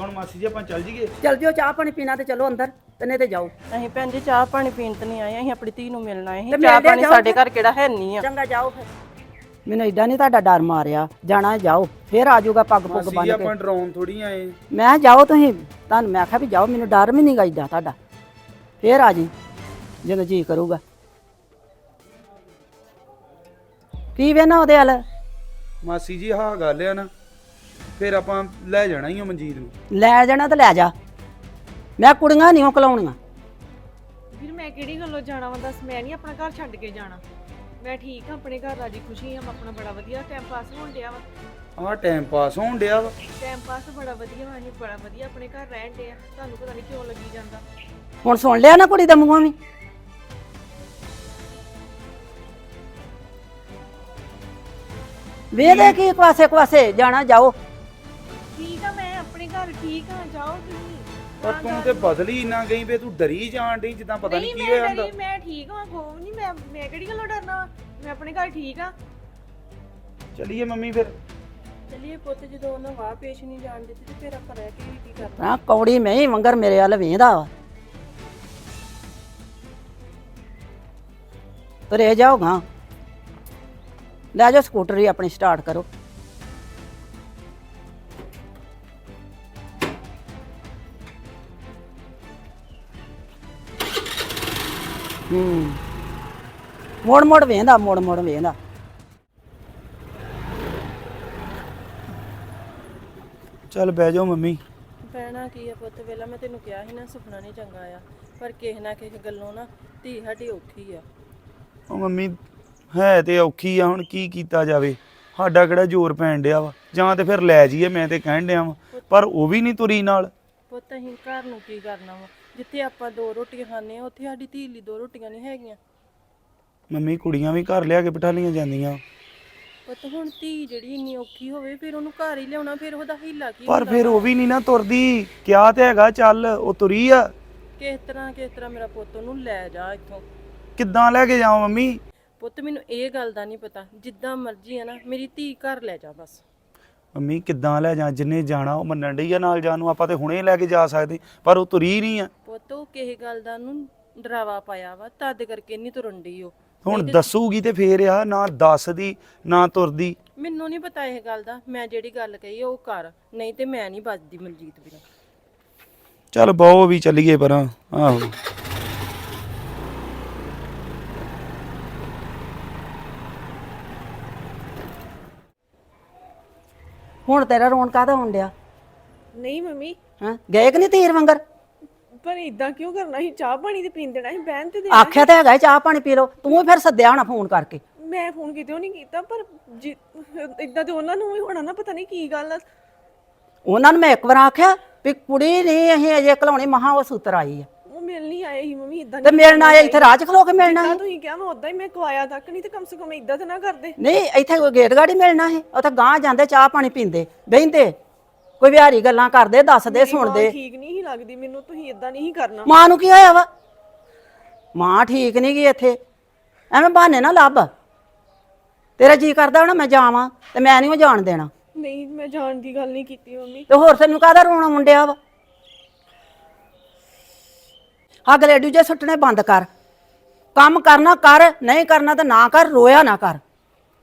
ਹੁਣ ਮਾਸੀ ਜੀ ਆਪਾਂ ਚੱਲ ਜੀਏ? ਚਲ ਜਿਓ ਚਾਹ ਪਾਣੀ ਪੀਣਾ ਤੇ ਚਲੋ ਅੰਦਰ ਤੇ ਨਹੀਂ ਤੇ ਜਾਓ। ਅਸੀਂ ਭੈਣ ਜੀ ਚਾਹ ਪਾਣੀ ਪੀਣ ਤੇ ਨਹੀਂ ਆਏ ਅਸੀਂ ਆਪਣੀ ਧੀ ਨੂੰ ਮਿਲਣਾ ਹੈ ਤੇ ਚਾਹ ਮਿਲਦੇ ਪਾਣੀ ਜਾਓ ਸਾਡੇ ਘਰ ਕਿਹੜਾ ਹੈ ਨਹੀਂ ਆ। ਚੰਗਾ ਜਾਓ ਫਿਰ। ਮੈਨੂੰ ਏਡਾ ਨਹੀਂ ਤੁਹਾਡਾ ਡਰ ਮਾਰਿਆ। ਜਾਣਾ ਜਾਓ। ਫਿਰ ਆ ਜਾਊਗਾ ਪੱਗ ਪੁੱਗ ਮਾਸੀ ਜੀ ਬੰਨ ਕੇ। ਆਪਾਂ ਡਰਾਉਣ ਥੋੜੀ ਆਏ ਮੈਂ ਕਿਹਾ ਜਾਓ ਤੁਸੀਂ। ਤੁਹਾਨੂੰ ਮੈਂ ਆਖਿਆ ਵੀ ਜਾਓ ਮੈਨੂੰ ਡਰ ਵੀ ਨਹੀਂ ਗਾ ਏਡਾ ਤੁਹਾਡਾ। ਫੇਰ ਆ ਜੀ ਜਦੋਂ ਜੀ ਕਰੂਗਾ। ਕੀ ਵੇਨਾ ਉਹਦੇ ਹਲ ਮਾਸੀ ਜੀ ਹਾਂ ਗੱਲ ਆ ਨਾ। ਫਿਰ ਆਪਾਂ ਲੈ ਜਾਣਾ ਹੀ ਆ ਮਨਜੀਤ ਨੂੰ। ਲੈ ਜਾਣਾ ਤੇ ਲੈ ਜਾ। ਮੈਂ ਕੁੜੀਆਂ ਨਹੀਂ ਕਲਾਉਣੀਆਂ। ਫਿਰ ਮੈਂ ਕਿਹੜੀ ਗੱਲੋਂ ਜਾਣਾ ਵਾ ਦੱਸ? ਮੈਂ ਨਹੀਂ ਆਪਣਾ ਘਰ ਛੱਡ ਕੇ ਜਾਣਾ। ਮੈਂ ਠੀਕ ਹਾਂ ਆਪਣੇ ਘਰ ਰਾਜੀ ਖੁਸ਼ੀ ਹਾਂ ਮੈਂ ਆਪਣਾ ਬੜਾ ਵਧੀਆ ਟਾਈਮ ਪਾਸ ਹੋਣ ਡਿਆ ਵਾ। ਆਹ ਟਾਈਮ ਪਾਸ ਹੋਣ ਡਿਆ ਵਾ। ਟਾਈਮ ਪਾਸ ਬੜਾ ਵਧੀਆ ਵਾ ਅਸੀਂ ਬੜਾ ਵਧੀਆ ਆਪਣੇ ਘਰ ਰਹਿਣ ਡਿਆ ਤੁਹਾਨੂੰ ਪਤਾ ਨਹੀਂ ਕਿਉਂ ਲੱਗੀ ਜਾਂਦਾ। ਹੁਣ ਸੁਣ ਲਿਆ ਨਾ ਕੁੜੀ ਦਾ ਮੂੰਹੋਂ ਵੀ। ਵੇਦੇ ਕੀ? ਪਾਸੇ ਪਾਸੇ ਜਾਣਾ ਜਾਓ। ਆ ਮੈਂ ਆਪਣੇ ਘਰ ਠੀਕ ਆ ਜਾਓ ਤੁਸੀਂ। ਪਰ ਤੂੰ ਤੇ ਬਦਲੀ ਨਾ ਗਈ ਵੇ ਤੂੰ ਡਰੀ ਜਾਣ ਡਈ ਜਿੱਦਾਂ ਪਤਾ ਨਹੀਂ ਕੀ ਹੋਇਆ ਹੁੰਦਾ। ਡਰੀ, ਮੈਂ ਠੀਕ ਹਾਂ ਖੋਵ ਨਹੀਂ ਮੈਂ ਮੈਂ ਕਿਹੜੀ ਗੱਲੋਂ ਡਰਨਾ ਵਾ? ਮੈਂ ਆਪਣੇ ਘਰ ਠੀਕ ਆ। ਚਲਿਏ ਮੰਮੀ ਫਿਰ। ਚਲਿਏ ਪੁੱਤ ਜਦੋਂ ਉਹਨਾਂ ਵਾਹ ਪੇਸ਼ ਨਹੀਂ ਜਾਣ ਦਿੱਤੀ ਤੇ ਫਿਰ ਆਪਾਂ ਰਹਿ ਕੇ ਵੀ ਕੀ ਕਰਨਾ ਹਾਂ ਕੌੜੀ ਮੈਂ ਹੀ ਮੰਗਰ ਮੇਰੇ ਵੱਲ ਵੇਂਦਾ ਵਾ। ਤੁਰੇ ਜਾਓਗਾ। ਲੈ ਜਾਓ ਸਕੂਟਰੀ ਆਪਣੀ ਸਟਾਰਟ ਕਰੋ। ਹੂੰ। ਮੋੜ ਮੋੜ ਵੇਂਦਾ ਮੋੜ ਮੋੜ ਵੇਂਦਾ ਚੱਲ ਬਹਿ ਜਾਓ ਮੰਮੀ। ਪੈਣਾ ਕੀ ਆ ਪੁੱਤ ਵੇਲਾ ਮੈਂ ਤੈਨੂੰ ਕਿਹਾ ਸੀ ਨਾ ਸੁਪਨਾ ਨਹੀਂ ਚੰਗਾ ਆ। ਪਰ ਕਿਸੇ ਨਾ ਕਿਸੇ ਗੱਲੋਂ ਨਾ ਧੀ ਸਾਡੀ ਔਖੀ ਆ। ਉਹ ਮੰਮੀ ਹੈ ਤੇ ਔਖੀ ਆ ਹੁਣ ਕੀ ਕੀਤਾ ਜਾਵੇ? ਸਾਡਾ ਕਿਹੜਾ ਜ਼ੋਰ ਪੈਣ ਡਿਆ ਵਾ? ਜਾਂ ਤੇ ਫਿਰ ਲੈ ਜਾਈਏ ਮੈਂ ਤੇ ਕਹਿਣ ਡਿਆ ਵਾ। ਪਰ ਉਹ ਵੀ ਨਹੀਂ ਤੁਰੀ ਨਾਲ। ਪੁੱਤ ਅਸੀਂ ਘਰ ਨੂੰ ਕੀ ਕਰਨਾ ਵਾ? ਜਿੱਥੇ ਆਪਾਂ ਦੋ ਰੋਟੀਆਂ ਖਾਂਦੇ ਆ ਉੱਥੇ ਸਾਡੀ ਧੀ ਲਈ ਦੋ ਰੋਟੀਆਂ ਨਹੀਂ ਹੈਗੀਆਂ। ਮੰਮੀ ਕੁੜੀਆਂ ਵੀ ਘਰ ਲਿਆ ਕੇ ਬਿਠਾ ਲਈਆਂ ਜਾਂਦੀਆਂ। ਪੁੱਤ ਹੁਣ ਧੀ ਜਿਹੜੀ ਇੰਨੀ ਔਖੀ ਹੋਵੇ ਫਿਰ ਉਹਨੂੰ ਘਰ ਹੀ ਲਿਆਉਣਾ ਫਿਰ ਉਹਦਾ ਹੀਲਾ ਕੀ ਪਰ ਫਿਰ ਉਹ ਵੀ ਨਹੀਂ ਨਾ ਤੁਰਦੀ। ਕਿਹਾ ਤੇ ਹੈਗਾ ਚੱਲ ਉਹ ਤੁਰੀ ਆ। ਕਿਸ ਤਰ੍ਹਾਂ ਕਿਸ ਤਰ੍ਹਾਂ ਮੇਰਾ ਪੁੱਤ ਉਹਨੂੰ ਲੈ ਜਾ ਇੱਥੋਂ। ਕਿੱਦਾਂ ਲੈ ਕੇ ਜਾਵਾਂ ਮੰਮੀ? ਪੁੱਤ ਮੈਨੂੰ ਇਹ ਗੱਲ ਦਾ ਨਹੀਂ ਪਤਾ। ਜਿੱਦਾਂ ਮਰਜ਼ੀ ਆ ਨਾ ਮੇਰੀ ਧੀ ਘਰ ਲੈ ਜਾ ਬਸ। ਮੰਮੀ ਕਿੱਦਾਂ ਲੈ ਜਾ ਜਿੰਨੇ ਜਾਣਾ ਉਹ ਮੰਨਣ ਡਈ ਆ ਨਾਲ ਜਾਣ ਨੂੰ ਆਪਾਂ ਤੇ ਹੁਣੇ ਲੈ ਕੇ ਜਾ ਸਕਦੇ ਪਰ ਉਹ ਤੁਰੀ ਨਹੀਂ ਆ। ਪੁੱਤ ਉਹ ਕਿਸੇ ਗੱਲ ਦਾ ਨੂੰ ਡਰਾਵਾ ਪਾਇਆ ਵਾ ਤਦ ਕਰਕੇ ਨਹੀਂ ਤੁਰਨ ਡਈ ਉਹ। ਹੁਣ ਦੱਸੂਗੀ ਤੇ ਫੇਰ ਆ ਨਾ ਦੱਸਦੀ ਨਾ ਤੁਰਦੀ। ਮੈਨੂੰ ਨਹੀਂ ਪਤਾ ਇਹ ਗੱਲ ਦਾ ਮੈਂ ਜਿਹੜੀ ਗੱਲ ਕਹੀ ਆ ਉਹ ਕਰ ਨਹੀਂ ਤੇ ਮੈਂ ਨਹੀਂ ਬਚਦੀ ਮਨਜੀਤ ਬਿਨਾਂ ਚੱਲ ਬਹੁ ਵੀ ਚੱਲੀਏ ਪਰਾਂ ਆਹੋ। ਹੁਣ ਤੇਰਾ ਰੋਣ ਕਾਹਦਾ ਹੋਣ ਡਿਆ? ਨਹੀਂ ਮੰਮੀ। ਹਾਂ? ਗਏ ਕਿ ਨਹੀਂ ਤੀਰ ਵਾਂਗਰ? ਪਰ ਇਦਾਂ ਕਿਉਂ ਕਰਨਾ ਸੀ? ਚਾਹ ਪਾਣੀ ਤੇ ਪੀਣ ਦੇਣਾ ਸੀ ਬਹਿਣ ਤੇ ਦੇ ਆਖਿਆ ਤਾਂ ਹੈਗਾ ਸੀ ਚਾਹ ਪਾਣੀ ਪੀ ਲਓ। ਤੂੰ ਵੀ ਫਿਰ ਸੱਦਿਆ ਹੋਣਾ ਫੋਨ ਕਰਕੇ। ਮੈਂ ਫੋਨ ਕਿਤੇ ਨਹੀਂ ਕੀਤਾ ਪਰ ਇਦਾਂ ਤੇ ਉਹਨਾਂ ਨੂੰ ਵੀ ਹੋਣਾ ਨਾ ਪਤਾ ਨਹੀਂ ਕੀ ਗੱਲ ਆ। ਉਹਨਾਂ ਨੂੰ ਮੈਂ ਇੱਕ ਵਾਰ ਆਖਿਆ ਵੀ ਕੁੜੀ ਨਹੀਂ ਅਸੀਂ ਅਜੇ ਘਲਾਉਣੀ ਮਹਾ ਉਹ ਸੂਤਰ ਆਈ ਆ। ਉਹ ਮਿਲ ਨਹੀਂ ਆਏ ਸੀ ਮੰਮੀ ਇਦਾਂ ਤੇ ਮਿਲਣ ਆਇਆ ਇੱਥੇ ਰਾਹ 'ਚ ਖਲੋ ਕੇ ਮਿਲਣਾ ਸੀ। ਤੁਸੀਂ ਕਿਹਾ ਮੈਂ ਉਦਾਂ ਹੀ ਮੈਂ ਕਵਾਇਆ ਤੱਕ ਨਹੀਂ ਤੇ ਕਮ ਸੇ ਕਮ ਇਦਾਂ ਤਾਂ ਨਾ ਕਰਦੇ। ਨਹੀਂ ਇੱਥੇ ਕੋਈ ਗੇਟ ਗਾੜੀ ਮਿਲਣਾ ਸੀ ਉੱਥੇ ਗਾਂ ਜਾਂਦੇ ਚਾਹ ਪਾਣੀ ਪੀਂਦੇ ਬਹਿੰਦੇ ਕੋਈ ਵਿਹਾਰੀ ਗੱਲਾਂ ਕਰਦੇ ਦੱਸਦੇ ਸੁਣਦੇ। ਠੀਕ ਨਹੀਂ ਹੀ ਲੱਗਦੀ ਮੈਨੂੰ ਤੁਸੀਂ ਇਦਾਂ ਨਹੀਂ ਹੀ ਕਰਨਾ। ਮਾਂ ਨੂੰ ਕੀ ਹੋਇਆ ਵਾ? ਮਾਂ ਠੀਕ ਨਹੀਂ ਗਈ ਇੱਥੇ ਐਵੇਂ ਬਹਾਨੇ ਨਾ ਲੱਭ। ਤੇਰਾ ਜੀ ਕਰਦਾ ਹੋਣਾ ਮੈਂ ਜਾਵਾਂ ਤੇ ਮੈਂ ਨਹੀਂ ਉਹ ਜਾਣ ਦੇਣਾ। ਨਹੀਂ ਮੈਂ ਜਾਣ ਦੀ ਗੱਲ ਨਹੀਂ ਕੀਤੀ ਮੰਮੀ। ਤੇ ਹੋਰ ਤੈਨੂੰ ਕਾਹਦਾ ਰੋਣਾ ਮੁੰਡਿਆ ਵਾ? ਆ ਗਲੇਡੂ ਜੇ ਸੁੱਟਣੇ ਬੰਦ ਕਰ। ਕੰਮ ਕਰਨਾ ਕਰ ਨਹੀਂ ਕਰਨਾ ਤਾਂ ਨਾ ਕਰ ਰੋਇਆ ਨਾ ਕਰ।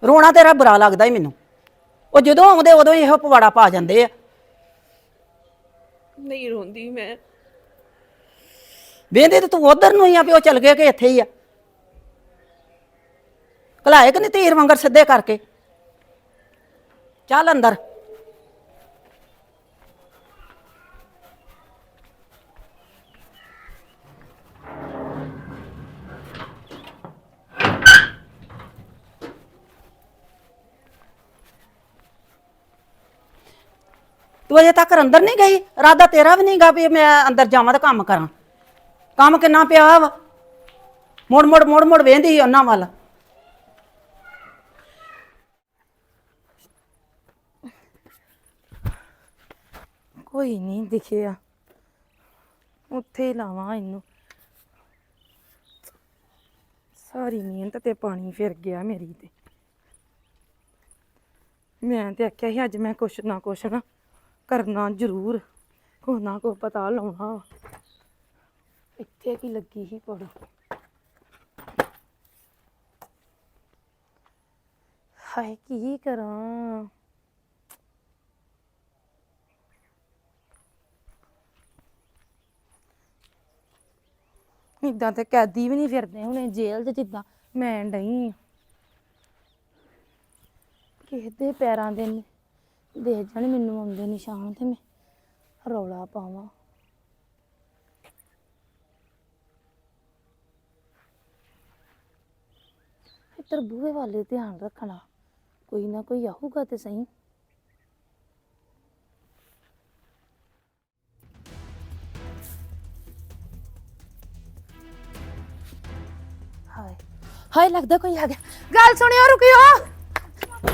ਰੋਣਾ ਤੇਰਾ ਬੁਰਾ ਲੱਗਦਾ ਹੀ ਮੈਨੂੰ। ਉਹ ਜਦੋਂ ਆਉਂਦੇ ਉਦੋਂ ਹੀ ਇਹੋ ਪਵਾੜਾ ਪਾ ਜਾਂਦੇ ਆ। ਨਹੀਂ ਰੋਂਦੀ ਮੈਂ। ਵੇਂਦੇ ਤੇ ਤੂੰ ਉਧਰ ਨੂੰ ਹੀ ਆ ਵੀ ਉਹ ਚਲ ਗਏ ਕਿ ਇੱਥੇ ਹੀ ਆ। ਕਲਾਏ ਕਿ ਨਹੀਂ ਤੀਰ ਵਾਂਗਰ ਸਿੱਧੇ ਕਰਕੇ? ਚੱਲ ਅੰਦਰ। ਤੂੰ ਅਜੇ ਤੱਕ ਅੰਦਰ ਨਹੀਂ ਗਈ ਰਾਦਾ ਤੇਰਾ ਵੀ ਨਹੀਂਗਾ ਵੀ ਮੈਂ ਅੰਦਰ ਜਾਵਾਂ ਤੇ ਕੰਮ ਕਰਾਂ। ਕੰਮ ਕਿੰਨਾ ਪਿਆ ਵਾ? ਮੁੜ ਮੁੜ ਮੁੜ ਮੁੜ ਵੇਂਦੀ ਸੀ ਉਹਨਾਂ ਵੱਲ। ਕੋਈ ਨਹੀਂ ਦਿਖਿਆ। ਉੱਥੇ ਹੀ ਲਾਵਾਂ ਇਹਨੂੰ। ਸਾਰੀ ਮਿਹਨਤ ਤੇ ਪਾਣੀ ਫਿਰ ਗਿਆ ਮੇਰੀ ਤੇ। ਮੈਂ ਤੇ ਆਖਿਆ ਸੀ, ਅੱਜ ਮੈਂ ਕੁਛ ਨਾ ਕੁਛ ਨਾ ਕਰਨਾ ਜ਼ਰੂਰ। ਕੋ ਨਾ ਕੋ ਪਤਾ ਲਾਉਣਾ ਇੱਥੇ ਕੀ ਲੱਗੀ ਸੀ ਪੜ ਹਾਏ, ਕੀ ਕਰਾਂ? ਇਦਾਂ ਤੇ ਕੈਦੀ ਵੀ ਨਹੀਂ ਫਿਰਦੇ ਹੁਣੇ, ਜੇਲ੍ਹ 'ਚ ਜਿੱਦਾਂ ਮੈਂ ਡਈ ਕਿਸੇ ਦੇ ਪੈਰਾਂ ਦੇ ਦੇਖ ਜਾਣ ਮੈਨੂੰ ਆਉਂਦੇ ਨਿਸ਼ਾਨ ਤੇ ਮੈਂ ਰੌਲਾ ਪਾਵਾਂ। ਇੱਧਰ ਬੂਹੇ ਵਾਲੇ ਧਿਆਨ ਰੱਖਣਾ, ਕੋਈ ਨਾ ਕੋਈ ਆਊਗਾ ਤੇ ਸਹੀ। ਹਾਏ ਹਾਏ ਲੱਗਦਾ ਕੋਈ ਆ ਗਿਆ। ਗੱਲ ਸੁਣਿਓ, ਰੁਕਿਓ।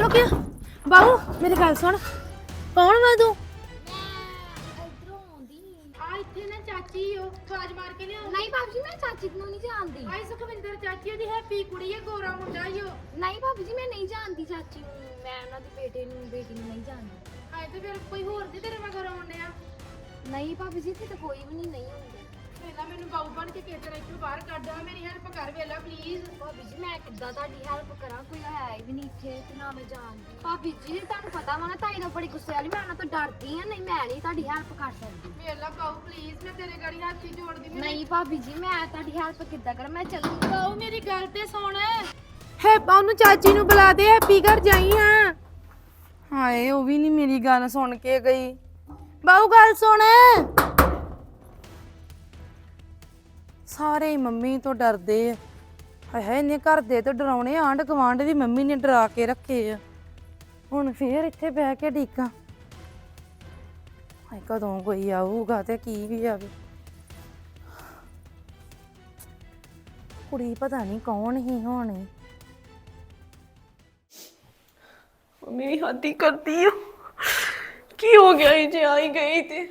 ਰੁਕਿਓ। ਬਾਹੂ ਮੇਰੀ ਗੱਲ ਸੁਣ। ਕੌਣ ਵਾ ਤੂੰ? ਆ ਇੱਥੇ ਨਾ ਚਾਚੀ ਉਹ ਆਵਾਜ਼ ਮਾਰ ਕੇ ਲਿਆਓ। ਨਹੀਂ ਭਾਬੀ ਜੀ ਮੈਂ ਚਾਚੀ ਨੂੰ ਨਹੀਂ ਜਾਣਦੀ। ਆਈ ਸੁਖਵਿੰਦਰ ਚਾਚੀ ਉਹਦੀ ਹੈਪੀ ਕੁੜੀ ਹੈ ਗੋਰਾ ਮੁੰਡਾ ਈ ਉਹ। ਨਹੀਂ ਭਾਬੀ ਜੀ ਮੈਂ ਨਹੀਂ ਜਾਣਦੀ ਚਾਚੀ ਨੂੰ। ਮੈਂ ਉਹਨਾਂ ਦੇ ਬੇਟੇ ਨੂੰ ਬੇਟੀ ਨੂੰ ਨਹੀਂ ਜਾਣਦੀ। ਤੇ ਫਿਰ ਕੋਈ ਹੋਰ ਦੀ ਤੇਰੇ ਮਗਰ ਆਉਂਦੇ ਆ ਨਹੀਂ ਭਾਬੀ ਜੀ ਇੱਥੇ ਤਾਂ ਕੋਈ ਵੀ ਨਹੀਂ ਨਹੀਂ ਹੁੰਦਾ ਪਹਿਲਾਂ ਮੈਨੂੰ ਬਾਊ ਬਣ ਕੇ ਕਿਤੇ ਇੱਥੋਂ ਬਾਹਰ ਕੱਢ ਆ ਮੇਰੀ ਹੈਲਪ ਕਰ ਵੇਲਾ ਪਲੀਜ਼ ਭਾਬੀ ਜੀ ਮੈਂ ਕਿੱਦਾਂ ਤੁਹਾਡੀ ਹੈਲਪ ਕਰਾਂ? ਕੋਈ ਹੈ ਹੀ ਵੀ ਨਹੀਂ ਇੱਥੇ ਤੇ ਨਾ ਮੈਂ ਜਾਣਦੀ। ਭਾਬੀ ਜੀ ਤੁਹਾਨੂੰ ਪਤਾ ਵਾ ਨਾ ਤਾਈ ਦਾ ਬੜੀ ਗੁੱਸੇ ਵਾਲੀ ਮੈਂ ਉਹਨਾਂ ਤੋਂ ਡਰਦੀ ਆ ਨਹੀਂ ਮੈਂ ਨਹੀਂ ਤੁਹਾਡੀ ਹੈਲਪ ਕਰ ਸਕਦੀ। ਵੇਲਾ ਬਾਊ ਪਲੀਜ਼ ਮੈਂ ਤੇਰੇ ਗਾੜੀ ਹੱਥ ਹੀ ਜੋੜਦੀ ਵੀ ਨਹੀਂ ਭਾਬੀ ਜੀ ਮੈਂ ਤੁਹਾਡੀ ਹੈਲਪ ਕਿੱਦਾਂ ਕਰਾਂ? ਮੈਂ ਚੱਲੂਗੀ ਬਾਊ ਮੇਰੀ ਗੱਲ ਤੇ ਸੁਣ। ਹੈ ਉਹਨੂੰ ਚਾਚੀ ਨੂੰ ਬੁਲਾ ਦੇ ਹੈਪੀ ਘਰ ਜਾਈ ਹਾਂ ਹਾਏ ਉਹ ਵੀ ਨਹੀਂ ਮੇਰੀ ਗੱਲ ਸੁਣ ਕੇ ਗਈ। ਬਾਹੂ ਗੱਲ ਸੁਣ। ਸਾਰੇ ਹੀ ਮੰਮੀ ਤੋਂ ਡਰਦੇ ਆ। ਹਾਏ ਹਾਏ ਇਹਨੇ ਘਰ ਦੇ ਤੋਂ ਡਰਾਉਣੇ ਆਂਢ ਗੁਆਂਢ ਵੀ ਮੰਮੀ ਨੇ ਡਰਾ ਕੇ ਰੱਖੇ ਆ। ਹੁਣ ਫੇਰ ਇੱਥੇ ਬਹਿ ਕੇ ਢੀਕਾਂ ਹਾਏ, ਕਦੋਂ ਕੋਈ ਆਊਗਾ ਤੇ ਕੀ ਵੀ ਆਵੇ। ਕੁੜੀ ਪਤਾ ਨਹੀਂ ਕੌਣ ਹੀ ਹੋਣੀ। ਮੇਰੀ ਵੀ ਕਰਦੀ ਆ। ਕੀ ਹੋ ਗਿਆ, ਇਹ ਜੇ ਆਈ ਗਈ ਤੇ?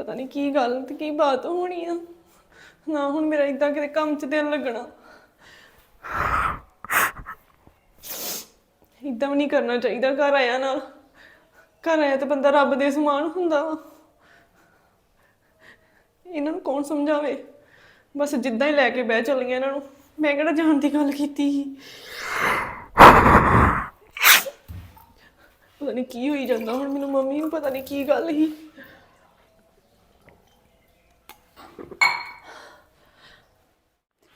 ਪਤਾ ਨਹੀਂ ਕੀ ਗੱਲ ਤੇ ਕੀ ਬਾਤ ਹੋਣੀ ਆ। ਨਾ ਹੁਣ ਮੇਰਾ ਇਦਾਂ ਕਿਤੇ ਕੰਮ 'ਚ ਦਿਲ ਲੱਗਣਾ। ਇਦਾਂ ਵੀ ਨਹੀਂ ਕਰਨਾ ਚਾਹੀਦਾ ਘਰ ਆਇਆ ਨਾਲ। ਘਰ ਆਇਆ ਤੇ ਬੰਦਾ ਰੱਬ ਦੇ ਸਮਾਨ ਹੁੰਦਾ ਵਾ। ਇਹਨਾਂ ਨੂੰ ਕੌਣ ਸਮਝਾਵੇ? ਬਸ ਜਿੱਦਾਂ ਹੀ ਲੈ ਕੇ ਬਹਿ ਚੱਲੀਆਂ ਇਹਨਾਂ ਨੂੰ। ਮੈਂ ਕਿਹੜਾ ਜਾਣ ਦੀ ਗੱਲ ਕੀਤੀ ਸੀ? ਪਤਾ ਨਹੀਂ ਕੀ ਹੋਈ ਜਾਂਦਾ ਹੁਣ ਮੈਨੂੰ ਮੰਮੀ ਨੂੰ, ਪਤਾ ਨਹੀਂ ਕੀ ਗੱਲ ਸੀ।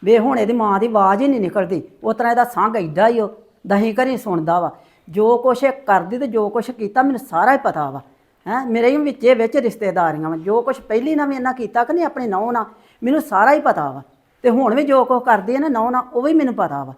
ਵੇ ਹੁਣ ਇਹਦੀ ਮਾਂ ਦੀ ਆਵਾਜ਼ ਹੀ ਨਹੀਂ ਨਿਕਲਦੀ। ਉਸ ਤਰ੍ਹਾਂ ਇਹਦਾ ਸੰਗ ਐਡਾ ਹੀ ਉਹ ਦਹੀਂ ਘਰੀ ਸੁਣਦਾ ਵਾ। ਜੋ ਕੁਛ ਇਹ ਕਰਦੀ ਤੇ ਜੋ ਕੁਛ ਕੀਤਾ, ਮੈਨੂੰ ਸਾਰਾ ਹੀ ਪਤਾ ਵਾ। ਹੈ, ਮੇਰੇ ਹੀ ਵਿੱਚੇ ਵਿੱਚ ਰਿਸ਼ਤੇਦਾਰੀਆਂ ਵਾ। ਜੋ ਕੁਛ ਪਹਿਲੀ ਨਾ ਵੀ ਇਹਨਾਂ ਕੀਤਾ ਕਿ ਨਹੀਂ, ਆਪਣੀ ਨੌਂ ਨਾਲ, ਮੈਨੂੰ ਸਾਰਾ ਹੀ ਪਤਾ ਵਾ। ਤੇ ਹੁਣ ਵੀ ਜੋ ਕੁਛ ਕਰਦੀ ਹੈ ਨਾ ਨੌਂ ਨਾਲ, ਉਹ ਵੀ ਮੈਨੂੰ ਪਤਾ ਵਾ।